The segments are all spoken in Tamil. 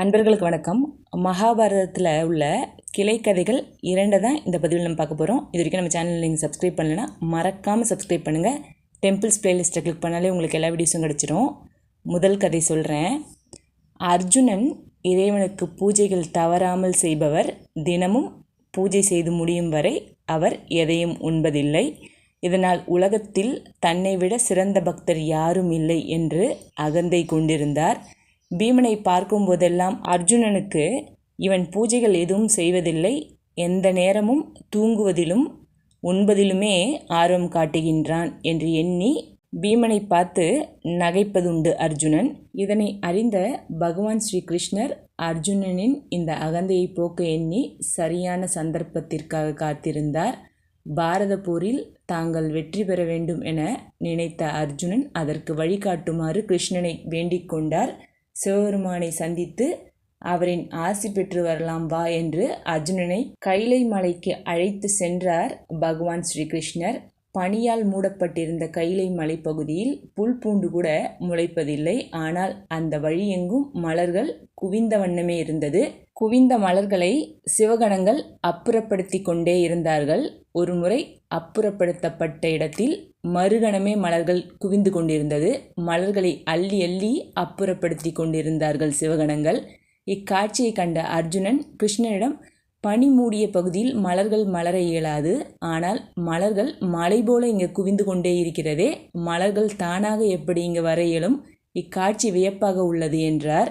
அன்பர்களுக்கு வணக்கம். மகாபாரதத்தில் உள்ள கிளைக்கதைகள் இரண்டை தான் இந்த பதிவில் நம்ம பார்க்க போகிறோம் இது வரைக்கும் நம்ம சேனல் நீங்கள் சப்ஸ்கிரைப் பண்ணலைன்னா மறக்காமல் சப்ஸ்கிரைப் பண்ணுங்கள் டெம்பிள்ஸ் பிளேலிஸ்ட்டை கிளிக் பண்ணாலே உங்களுக்கு எல்லா வீடியோஸும் கிடச்சிரும். முதல் கதை சொல்கிறேன் அர்ஜுனன் இறைவனுக்கு பூஜைகள் தவறாமல் செய்பவர். தினமும் பூஜை செய்து முடியும் வரை அவர் எதையும் உண்பதில்லை. இதனால் உலகத்தில் தன்னை விட சிறந்த பக்தர் யாரும் இல்லை என்று அகந்தை கொண்டிருந்தார். பீமனை பார்க்கும் போதெல்லாம் அர்ஜுனனுக்கு இவன் பூஜைகள் எதுவும் செய்வதில்லை. எந்த நேரமும் தூங்குவதிலும் உண்பதிலுமே ஆர்வம் காட்டுகின்றான் என்று எண்ணி பீமனை பார்த்து நகைப்பதுண்டு அர்ஜுனன். இதனை அறிந்த பகவான் ஸ்ரீ கிருஷ்ணர் அர்ஜுனனின் இந்த அகந்தையை போக்க எண்ணி சரியான சந்தர்ப்பத்திற்காக காத்திருந்தார். பாரத போரில் தாங்கள் வெற்றி பெற வேண்டும் என நினைத்த அர்ஜுனன் அதற்கு வழிகாட்டுமாறு கிருஷ்ணனை வேண்டிக் கொண்டார். சிவபெருமானை சந்தித்து அவரின் ஆசி பெற்று வரலாம் வா என்று அர்ஜுனனை கைலை மலைக்கு அழைத்து சென்றார் பகவான் ஸ்ரீகிருஷ்ணர். பனியால் மூடப்பட்டிருந்த கைலை மலைப்பகுதியில் புல் பூண்டு கூட முளைப்பதில்லை. ஆனால் அந்த வழி எங்கும் மலர்கள் குவிந்த வண்ணமே இருந்தது. குவிந்த மலர்களை சிவகணங்கள் அப்புறப்படுத்தி கொண்டே இருந்தார்கள். ஒருமுறை அப்புறப்படுத்தப்பட்ட இடத்தில் மறுகணமே மலர்கள் குவிந்து கொண்டிருந்தது. மலர்களை அள்ளி அள்ளி அப்புறப்படுத்தி கொண்டிருந்தார்கள் சிவகணங்கள். இக்காட்சியை கண்ட அர்ஜுனன் கிருஷ்ணனிடம் பனி மூடிய பகுதியில் மலர்கள் மலர இயலாது. ஆனால் மலர்கள் மலை போல இங்கே குவிந்து கொண்டே இருக்கிறதே. மலர்கள் தானாக எப்படி இங்கே வர இயலும்? இக்காட்சி வியப்பாக உள்ளது என்றார்.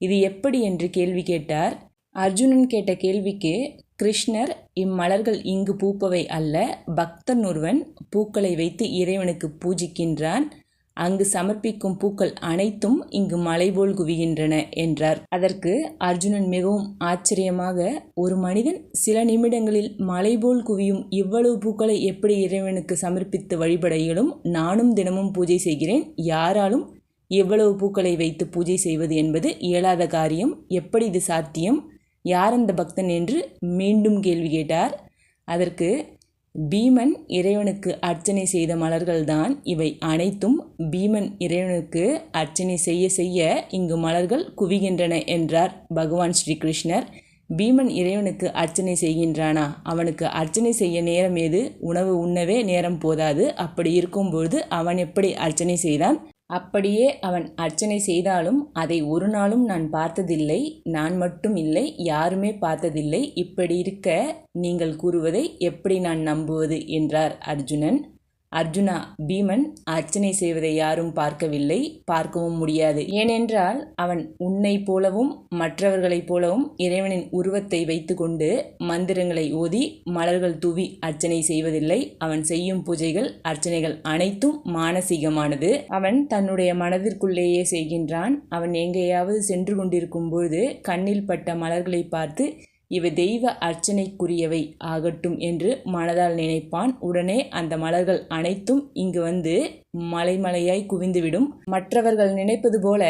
இது எப்படி? என்று கேள்வி கேட்டார். அர்ஜுனன் கேட்ட கேள்விக்கு கிருஷ்ணர் இம்மலர்கள் இங்கு பூப்பவை அல்ல. பக்தன் ஒருவன் பூக்களை வைத்து இறைவனுக்கு பூஜிக்கின்றான். அங்கு சமர்ப்பிக்கும் பூக்கள் அனைத்தும் இங்கு மலைபோல் குவிகின்றன என்றார். அதற்கு அர்ஜுனன் மிகவும் ஆச்சரியமாக ஒரு மனிதன் சில நிமிடங்களில் மலைபோல் குவியும் இவ்வளவு பூக்களை எப்படி இறைவனுக்கு சமர்ப்பித்து வழிபட இயலும் நானும் தினமும் பூஜை செய்கிறேன். யாராலும் எவ்வளவு பூக்களை வைத்து பூஜை செய்வது என்பது இயலாத காரியம். எப்படி இது சாத்தியம்? யார் அந்த பக்தன் என்று மீண்டும் கேள்வி கேட்டார். அதற்கு பீமன் இறைவனுக்கு அர்ச்சனை செய்த மலர்கள்தான் இவை அனைத்தும். பீமன் இறைவனுக்கு அர்ச்சனை செய்ய செய்ய இங்கு மலர்கள் குவிகின்றன என்றார் பகவான் ஸ்ரீகிருஷ்ணர். பீமன் இறைவனுக்கு அர்ச்சனை செய்கின்றானா? அவனுக்கு அர்ச்சனை செய்ய நேரம் ஏது? உணவு உண்ணவே நேரம் போதாது. அப்படி இருக்கும்பொழுது அவன் எப்படி அர்ச்சனை செய்தான்? அப்படியே அவன் அர்ச்சனை செய்தாலும் அதை ஒரு நாளும் நான் பார்த்ததில்லை நான் மட்டும் இல்லை யாருமே பார்த்ததில்லை. இப்படி இருக்க நீங்கள் கூறுவதை எப்படி நான் நம்புவது? என்றார் அர்ஜுனன். அர்ஜுனா பீமன் அர்ச்சனை செய்வதை யாரும் பார்க்கவில்லை பார்க்கவும் முடியாது. ஏனென்றால் அவன் உன்னை போலவும் மற்றவர்களைப் போலவும் இறைவனின் உருவத்தை வைத்துக்கொண்டு மந்திரங்களை ஓதி மலர்கள் தூவி அர்ச்சனை செய்வதில்லை. அவன் செய்யும் பூஜைகள் அர்ச்சனைகள் அனைத்தும் மானசீகமானது. அவன் தன்னுடைய மனதிற்குள்ளேயே செய்கின்றான். அவன் எங்கேயாவது சென்று கொண்டிருக்கும் பொழுது கண்ணில் பட்ட மலர்களை பார்த்து இவை தெய்வ அர்ச்சனைக்குரியவை ஆகட்டும் என்று மனதால் நினைப்பான். உடனே அந்த மலர்கள் அனைத்தும் இங்கு வந்து மலைமலையாய் குவிந்துவிடும். மற்றவர்கள் நினைப்பது போல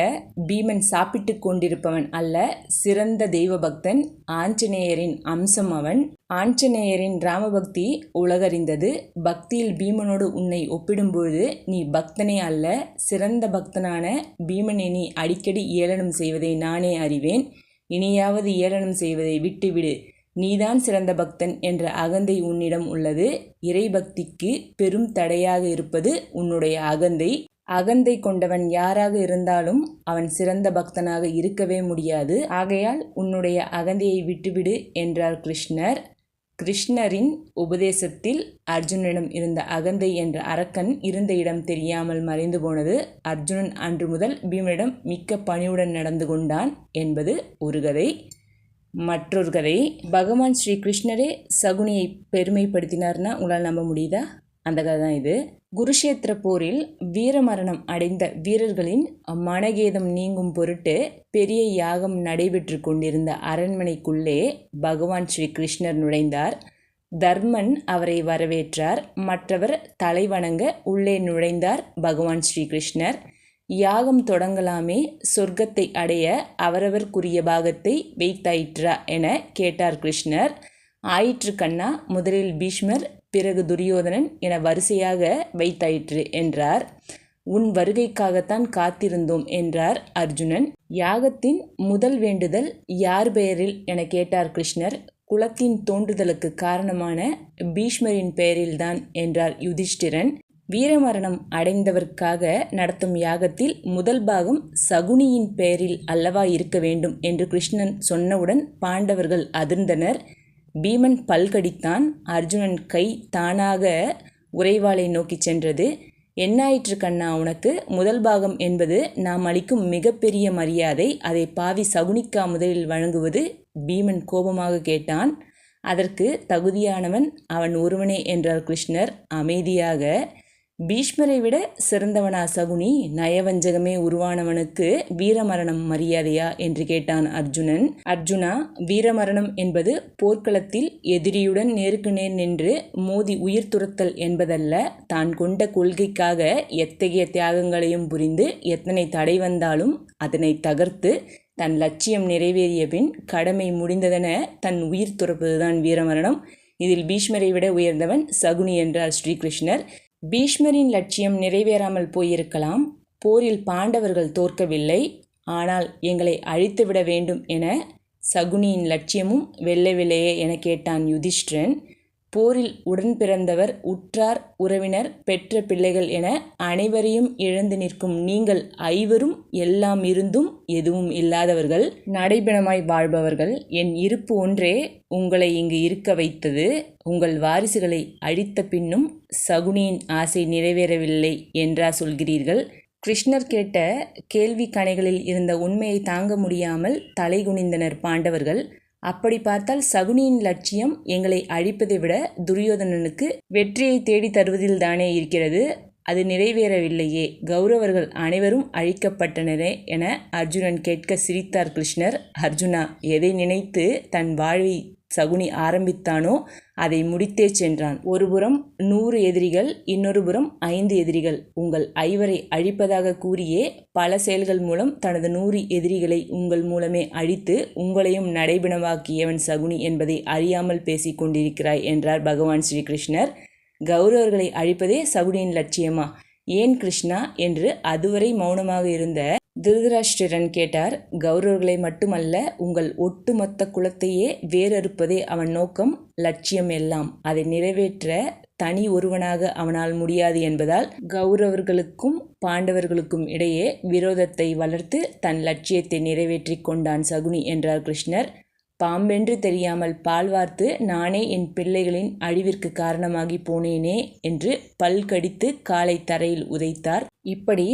பீமன் சாப்பிட்டு கொண்டிருப்பவன் அல்ல சிறந்த தெய்வ பக்தன் ஆஞ்சநேயரின் அம்சம் அவன். ஆஞ்சநேயரின் ராமபக்தி உலகறிந்தது. பக்தியில் பீமனோடு உன்னை ஒப்பிடும்பொழுது நீ பக்தனே அல்ல சிறந்த பக்தனான பீமனை நீ அடிக்கடி ஏளனம் செய்வதை நானே அறிவேன். இனியாவது ஏளனம் செய்வதை விட்டுவிடு. நீதான் சிறந்த பக்தன் என்ற அகந்தை உன்னிடம் உள்ளது. இறைபக்திக்கு பெரும் தடையாக இருப்பது உன்னுடைய அகந்தை. அகந்தை கொண்டவன் யாராக இருந்தாலும் அவன் சிறந்த பக்தனாக இருக்கவே முடியாது. ஆகையால் உன்னுடைய அகந்தையை விட்டுவிடு என்றார் கிருஷ்ணர். கிருஷ்ணரின் உபதேசத்தில் அர்ஜுனனிடம் இருந்த அகந்தை என்ற அரக்கன் இருந்த இடம் தெரியாமல் மறைந்து போனது. அர்ஜுனன் அன்று முதல் பீமனிடம் மிக்க பணிவுடன் நடந்து கொண்டான் என்பது ஒரு கதை. மற்றொரு கதை. பகவான் ஸ்ரீ கிருஷ்ணரே சகுனியை பெருமைப்படுத்தினார்னா உங்களால் நம்ப முடியுதா? அந்த கதை தான் இது. குருஷேத்திர போரில் வீரமரணம் அடைந்த வீரர்களின் மனகேதம் நீங்கும் பொருட்டு பெரிய யாகம் நடைபெற்று கொண்டிருந்த அரண்மனைக்குள்ளே பகவான் ஸ்ரீ கிருஷ்ணர் நுழைந்தார். தர்மன் அவரை வரவேற்றார். மற்றவர் தலைவணங்க உள்ளே நுழைந்தார் பகவான் ஸ்ரீ கிருஷ்ணர். யாகம் தொடங்கலாமே சொர்க்கத்தை அடைய அவரவர்க்குரிய பாகத்தை வைத்தாயிற்றா என கேட்டார் கிருஷ்ணர். ஆயிற்று கண்ணா முதலில் பீஷ்மர் பிறகு துரியோதனன் என வரிசையாக வைத்தாயிற்று என்றார். உன் வருகைக்காகத்தான் காத்திருந்தோம் என்றார் அர்ஜுனன். யாகத்தின் முதல் வேண்டுதல் யார் பெயரில் என கேட்டார் கிருஷ்ணர். குலத்தின் தோன்றுதலுக்கு காரணமான பீஷ்மரின் பெயரில்தான் என்றார் யுதிஷ்டிரன். வீரமரணம் அடைந்தவர்க்காக நடத்தும் யாகத்தில் முதல் பாகம் சகுனியின் பெயரில் அல்லவா இருக்க வேண்டும் என்று கிருஷ்ணன் சொன்னவுடன் பாண்டவர்கள் அதிர்ந்தனர். பீமன் பல்கடித்தான் அர்ஜுனன் கை தானாக உறைவாளை நோக்கி சென்றது. என்னாயிற்று கண்ணா உனக்கு முதல் பாகம் என்பது நாம் அளிக்கும் மிகப்பெரிய மரியாதை. அதை பாவி சகுனிக்கா முதலில் வழங்குவது? பீமன் கோபமாக கேட்டான். அதற்கு தகுதியானவன் அவன் ஒருவனே என்றார் கிருஷ்ணர் அமைதியாக. பீஷ்மரை விட சிறந்தவனா சகுனி நயவஞ்சகமே உருவானவனுக்கு வீரமரணம் மரியாதையா என்று கேட்டான் அர்ஜுனன். அர்ஜுனா வீரமரணம் என்பது போர்க்களத்தில் எதிரியுடன் நேருக்கு நேர் நின்று மோதி உயிர் துரத்தல் என்பதல்ல. தான் கொண்ட கொள்கைக்காக எத்தகைய தியாகங்களையும் புரிந்து எத்தனை தடை வந்தாலும் அதனை தகர்த்து தன் லட்சியம் நிறைவேறிய பின் கடமை முடிந்ததென தன் உயிர் துறப்பதுதான் வீரமரணம். இதில் பீஷ்மரை விட உயர்ந்தவன் சகுனி என்றார் ஸ்ரீகிருஷ்ணர் பீஷ்மரின் லட்சியம் நிறைவேறாமல் போயிருக்கலாம். போரில் பாண்டவர்கள் தோற்கவில்லை. ஆனால் எங்களை அழித்துவிட வேண்டும் என சகுனியின் லட்சியமும் வெல்லவில்லையே என கேட்டான் யுதிஷ்டிரன். போரில் உடன் பிறந்தவர் உற்றார் உறவினர் பெற்ற பிள்ளைகள் என அனைவரையும் இழந்து நிற்கும் நீங்கள் ஐவரும் எல்லாம் இருந்தும் எதுவும் இல்லாதவர்கள் நடைபெணமாய் வாழ்பவர்கள். என் இருப்பு ஒன்றே உங்களை இங்கு இருக்க வைத்தது. உங்கள் வாரிசுகளை அழித்த பின்னும் சகுனியின் ஆசை நிறைவேறவில்லை என்றா சொல்கிறீர்கள். கிருஷ்ணர் கேட்ட கேள்வி கணைகளில் இருந்த உண்மையை தாங்க முடியாமல் தலைகுனிந்தனர் பாண்டவர்கள். அப்படி பார்த்தால் சகுனியின் லட்சியம் எங்களை அழிப்பதை விட துரியோதனனுக்கு வெற்றியை தேடி தருவதில் தானே இருக்கிறது. அது நிறைவேறவில்லையே. கௌரவர்கள் அனைவரும் அழிக்கப்பட்டனரே என அர்ஜுனன் கேட்க சிரித்தார் கிருஷ்ணர். அர்ஜுனா எதை நினைத்து தன் வாழ்வை சகுனி ஆரம்பித்தானோ அதை முடித்தே சென்றான். ஒருபுறம் நூறு எதிரிகள் இன்னொரு புறம் ஐந்து எதிரிகள். உங்கள் ஐவரை அழிப்பதாக கூறியே பல செயல்கள் மூலம் தனது நூறு எதிரிகளை உங்கள் மூலமே அழித்து உங்களையும் நடைபெணவாக்கியவன் சகுனி என்பதை அறியாமல் பேசிக் கொண்டிருக்கிறாய் என்றார் பகவான் ஸ்ரீகிருஷ்ணர். கௌரவர்களை அழிப்பதே சகுனியின் லட்சியமா? ஏன் கிருஷ்ணா? என்று அதுவரை மௌனமாக இருந்த திருதராஷ்டிரன் கேட்டார் கௌரவர்களை மட்டுமல்ல உங்கள் ஒட்டுமொத்த குலத்தையே வேறறுப்பதே அவன் நோக்கம் லட்சியம் எல்லாம். அதை நிறைவேற்ற தனி ஒருவனாக அவனால் முடியாது என்பதால் கௌரவர்களுக்கும் பாண்டவர்களுக்கும் இடையே விரோதத்தை வளர்த்து தன் லட்சியத்தை நிறைவேற்றி கொண்டான் சகுனி என்றார் கிருஷ்ணர். பாம்பென்று தெரியாமல் பால் வார்த்து நானே என் பிள்ளைகளின் அழிவிற்கு காரணமாகி போனேனே என்று பல் கடித்து காலை தரையில் உதைத்தார். இப்படி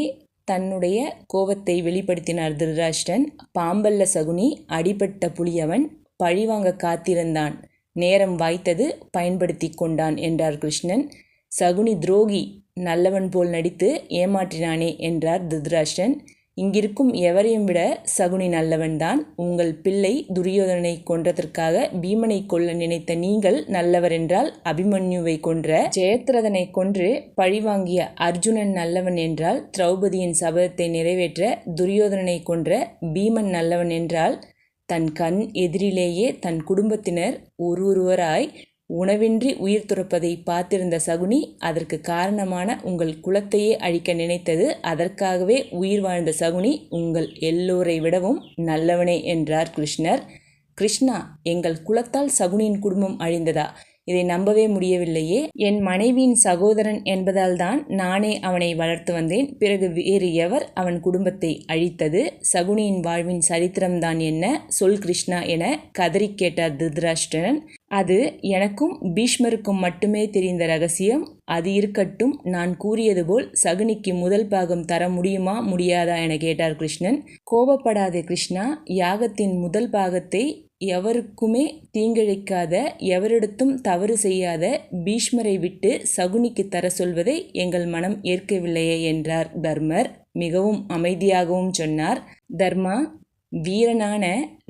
தன்னுடைய கோபத்தை வெளிப்படுத்தினார் திருராஷ்டன் பாம்பல்ல சகுனி அடிபட்ட புலியவன் பழிவாங்க காத்திருந்தான். நேரம் வாய்த்தது பயன்படுத்தி கொண்டான் என்றார் கிருஷ்ணன். சகுனி துரோகி நல்லவன் போல் நடித்து ஏமாற்றினானே என்றார் திருதராஷ்டன் இங்கிருக்கும் எவரையும் விட சகுனி நல்லவன்தான். உங்கள் பிள்ளை துரியோதனனை கொன்றதற்காக பீமனை கொல்ல நினைத்த நீங்கள் நல்லவர் என்றால் அபிமன்யுவை கொன்ற ஜெயத்ரதனை கொன்று பழிவாங்கிய அர்ஜுனன் நல்லவன் என்றால் திரௌபதியின் சபதத்தை நிறைவேற்ற துரியோதனனை கொன்ற பீமன் நல்லவன் என்றால் தன் கண் எதிரிலேயே தன் குடும்பத்தினர் ஒருவொருவராய் உணவின்றி உயிர் துறப்பதை பார்த்திருந்த சகுனி அதற்கு காரணமான உங்கள் குலத்தையே அழிக்க நினைத்தது அதற்காகவே உயிர் வாழ்ந்த சகுனி உங்கள் எல்லோரை விடவும் நல்லவனே என்றார் கிருஷ்ணர். கிருஷ்ணா எங்கள் குலத்தால் சகுனியின் குடும்பம் அழிந்ததா? இதை நம்பவே முடியவில்லையே. என் மனைவியின் சகோதரன் என்பதால் தான் நானே அவனை வளர்த்து வந்தேன். பிறகு வேறு எவர் அவன் குடும்பத்தை அழித்தது? சகுனியின் வாழ்வின் சரித்திரம்தான் என்ன? சொல் கிருஷ்ணா என கதறி கேட்டார் திருதராஷ்டிரன். அது எனக்கும் பீஷ்மருக்கும் மட்டுமே தெரிந்த ரகசியம். அது இருக்கட்டும் நான் கூறியது போல் சகுனிக்கு முதல் பாகம் தர முடியுமா முடியாதா என கேட்டார் கிருஷ்ணன். கோபப்படாதே கிருஷ்ணா யாகத்தின் முதல் பாகத்தை எவருக்குமே தீங்கிழைக்காத எவரிடத்தும் தவறு செய்யாத பீஷ்மரை விட்டு சகுனிக்கு தர சொல்வதை எங்கள் மனம் ஏற்கவில்லையே என்றார் தர்மர். மிகவும் அமைதியாகவும் சொன்னார். தர்மா வீரனான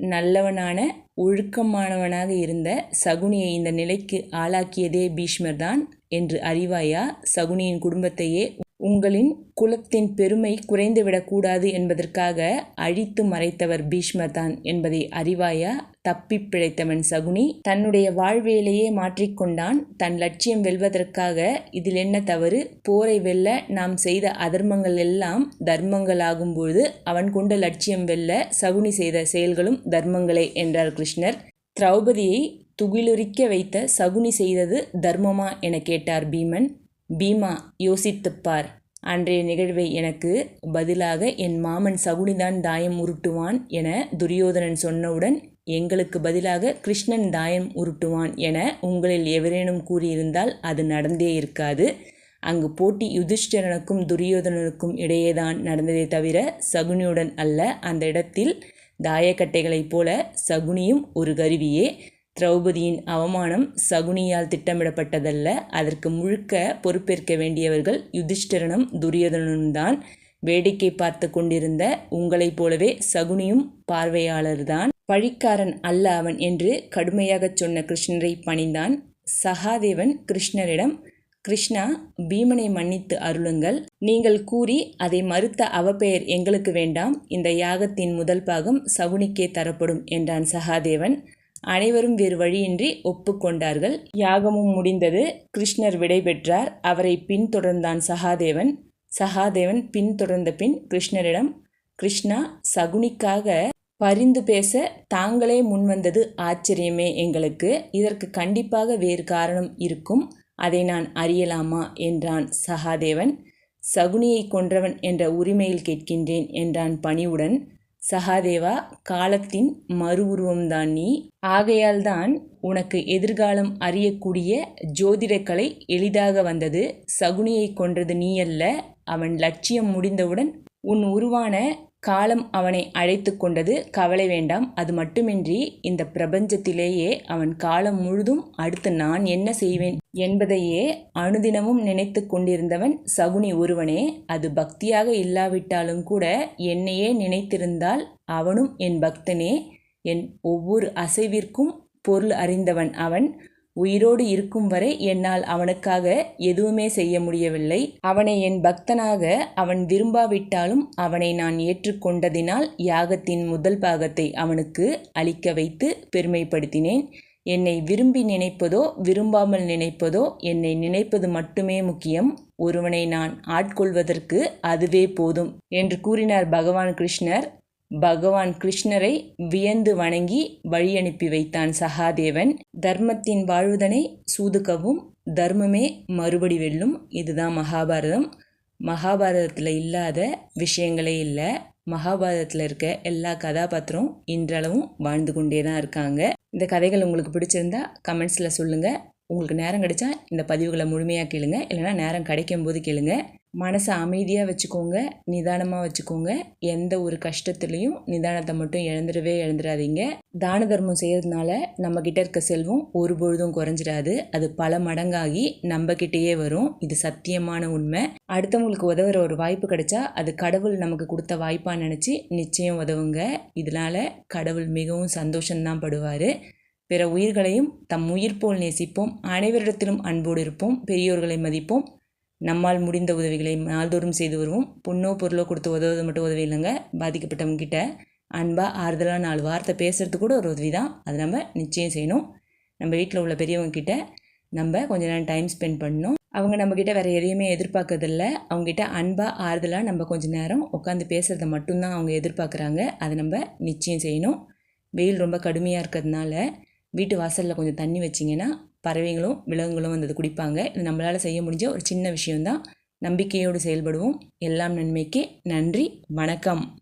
நல்லவனான ஒழுக்கமானவனாக இருந்த சகுனியை இந்த நிலைக்கு ஆளாக்கியதே பீஷ்மர் தான் என்று அறிவாயா? சகுனியின் குடும்பத்தையே உங்களின் குலத்தின் பெருமை குறைந்துவிடக்கூடாது என்பதற்காக அழித்து மறைத்தவர் பீஷ்மர் தான் என்பதை அறிவாயா தப்பி பிழைத்தவன் சகுனி தன்னுடைய வாழ்வியலையே மாற்றிக்கொண்டான் தன் லட்சியம் வெல்வதற்காக இதில் என்ன தவறு? போரை வெல்ல நாம் செய்த அதர்மங்கள் எல்லாம் தர்மங்களாகும்போது அவன் கொண்ட லட்சியம் வெல்ல சகுனி செய்த செயல்களும் தர்மங்களே என்றார் கிருஷ்ணர். திரௌபதியை துகிலுரிக்க வைத்த சகுனி செய்தது தர்மமா என கேட்டார் பீமன். பீமா யோசித்துப்பார். அன்றைய நிகழ்வை எனக்கு பதிலாக என் மாமன் சகுனிதான் தாயம் உருட்டுவான் என துரியோதனன் சொன்னவுடன் எங்களுக்கு பதிலாக கிருஷ்ணன் தாயம் உருட்டுவான் என உங்களில் எவரேனும் கூறியிருந்தால் அது நடந்தே இருக்காது. அங்கு போட்டி யுதிஷ்டிரனுக்கும் துரியோதனனுக்கும் இடையேதான் நடந்ததே தவிர சகுனியுடன் அல்ல. அந்த இடத்தில் தாயக்கட்டைகளைப் போல சகுனியும் ஒரு கருவியே. திரௌபதியின் அவமானம் சகுனியால் திட்டமிடப்பட்டதல்ல. அதற்கு முழுக்க பொறுப்பேற்க வேண்டியவர்கள் யுதிஷ்டரனும் துரியோதனனும் தான். வேடிக்கை பார்த்து கொண்டிருந்த உங்களைப் போலவே சகுனியும் பார்வையாளர்தான். பழிக்காரன் அல்ல அவன் என்று கடுமையாகச் சொன்ன கிருஷ்ணரை பணிந்தான். சகாதேவன் கிருஷ்ணரிடம் கிருஷ்ணா பீமனை மன்னித்து அருளுங்கள். நீங்கள் கூறி அதை மறுத்த அவப்பெயர் எங்களுக்கு வேண்டாம். இந்த யாகத்தின் முதல் பாகம் சகுனிக்கே தரப்படும் என்றான் சகாதேவன். அனைவரும் வேறு வழியின்றி ஒப்புக்கொண்டார்கள். யாகமும் முடிந்தது. கிருஷ்ணர் விடைபெற்றார் அவரை பின்தொடர்ந்தான் சகாதேவன். சகாதேவன் பின்தொடர்ந்த பின் கிருஷ்ணரிடம் கிருஷ்ணா சகுனிக்காக பரிந்து பேச தாங்களே முன்வந்தது ஆச்சரியமே எங்களுக்கு. இதற்கு கண்டிப்பாக வேறு காரணம் இருக்கும். அதை நான் அறியலாமா? என்றான் சகாதேவன். சகுனியை கொன்றவன் என்ற உரிமையில் கேட்கின்றேன் என்றான் பணிவுடன். சகாதேவா காலத்தின் மறு உருவம்தான் நீ. ஆகையால்தான் உனக்கு எதிர்காலம் அறியக்கூடிய ஜோதிடக்கலை எளிதாக வந்தது. சகுனியை கொன்றது நீ அல்ல அவன் லட்சியம் முடிந்தவுடன் உன் உருவான காலம் அவனை அழைத்து கொண்டது கவலை வேண்டாம். அது மட்டுமின்றி இந்த பிரபஞ்சத்திலேயே அவன் காலம் முழுதும் அடுத்து நான் என்ன செய்வேன் என்பதையே அனுதினமும் நினைத்து கொண்டிருந்தவன் சகுனி ஒருவனே. அது பக்தியாக இல்லாவிட்டாலும் கூட என்னையே நினைத்திருந்தால் அவனும் என் பக்தனே. என் ஒவ்வொரு அசைவிற்கும் பொருள் அறிந்தவன் அவன். உயிரோடு இருக்கும் வரை என்னால் அவனுக்காக எதுவுமே செய்ய முடியவில்லை. அவனை என் பக்தனாக அவன் விரும்பாவிட்டாலும் அவனை நான் ஏற்றுக்கொண்டதினால் யாகத்தின் முதல் பாகத்தை அவனுக்கு அளிக்க வைத்து பெருமைப்படுத்தினேன். என்னை விரும்பி நினைப்பதோ விரும்பாமல் நினைப்பதோ என்னை நினைப்பது மட்டுமே முக்கியம். ஒருவனை நான் ஆட்கொள்வதற்கு அதுவே போதும் என்று கூறினார் பகவான் கிருஷ்ணர். பகவான் கிருஷ்ணரை வியந்து வணங்கி வழி அனுப்பி வைத்தான் சகாதேவன். தர்மத்தின் வாழ்வுதனை சூதுக்கவும் தர்மமே மறுபடி வெல்லும். இதுதான் மகாபாரதம். மகாபாரதத்தில் இல்லாத விஷயங்களே இல்லை. மகாபாரதத்தில் இருக்க எல்லா கதாபாத்திரம் இன்றளவும் வாழ்ந்து கொண்டே தான் இருக்காங்க. இந்த கதைகள் உங்களுக்கு பிடிச்சிருந்தா கமெண்ட்ஸில் சொல்லுங்கள் உங்களுக்கு நேரம் கிடைச்சா இந்த பதிவுகளை முழுமையாக கேளுங்க. இல்லைனா நேரம் கிடைக்கும் போது கேளுங்கள் மனசை அமைதியாக வச்சுக்கோங்க நிதானமாக வச்சுக்கோங்க. எந்த ஒரு கஷ்டத்துலேயும் நிதானத்தை மட்டும் இழந்துடவே இழந்துடாதீங்க. தான தர்மம் செய்கிறதுனால நம்மக்கிட்ட இருக்க செல்வம் ஒரு பொழுதும் குறைஞ்சிடாது. அது பல மடங்காகி நம்மக்கிட்டேயே வரும். இது சத்தியமான உண்மை. அடுத்தவங்களுக்கு உதவுற ஒரு வாய்ப்பு கிடைச்சா அது கடவுள் நமக்கு கொடுத்த வாய்ப்பாக நினச்சி நிச்சயம் உதவுங்க. இதனால் கடவுள் மிகவும் சந்தோஷம்தான் படுவார். பிற உயிர்களையும் தம் உயிர் போல் நேசிப்போம். அனைவரிடத்திலும் அன்போடு இருப்போம். பெரியோர்களை மதிப்போம். நம்மால் முடிந்த உதவிகளை நாள்தோறும் செய்து வருவோம். பொண்ணோ பொருளோ கொடுத்து உதவுவது மட்டும் உதவி இல்லைங்க. பாதிக்கப்பட்டவங்க கிட்ட அன்பாக ஆறுதலாக நாலு வார்த்தை பேசுகிறது கூட ஒரு உதவி தான். அதை நம்ம நிச்சயம் செய்யணும். நம்ம வீட்டில் உள்ள பெரியவங்க கிட்ட நம்ம கொஞ்ச நேரம் டைம் ஸ்பெண்ட் பண்ணணும். அவங்க நம்மக்கிட்ட வேறு எதையுமே எதிர்பார்க்கறதில்ல. அவங்ககிட்ட அன்பாக ஆறுதலாக நம்ம கொஞ்சம் நேரம் உட்காந்து பேசுகிறத மட்டும்தான் அவங்க எதிர்பார்க்குறாங்க. அதை நம்ம நிச்சயம் செய்யணும். வெயில் ரொம்ப கடுமையாக இருக்கிறதுனால வீட்டு வாசலில் கொஞ்சம் தண்ணி வச்சிங்கன்னா பறவைகளும் விலங்குகளும் வந்து குடிப்பாங்க. இது நம்மளால் செய்ய முடிஞ்ச ஒரு சின்ன விஷயம்தான். நம்பிக்கையோடு செயல்படுவோம். எல்லாம் நன்மைக்கு நன்றி. வணக்கம்.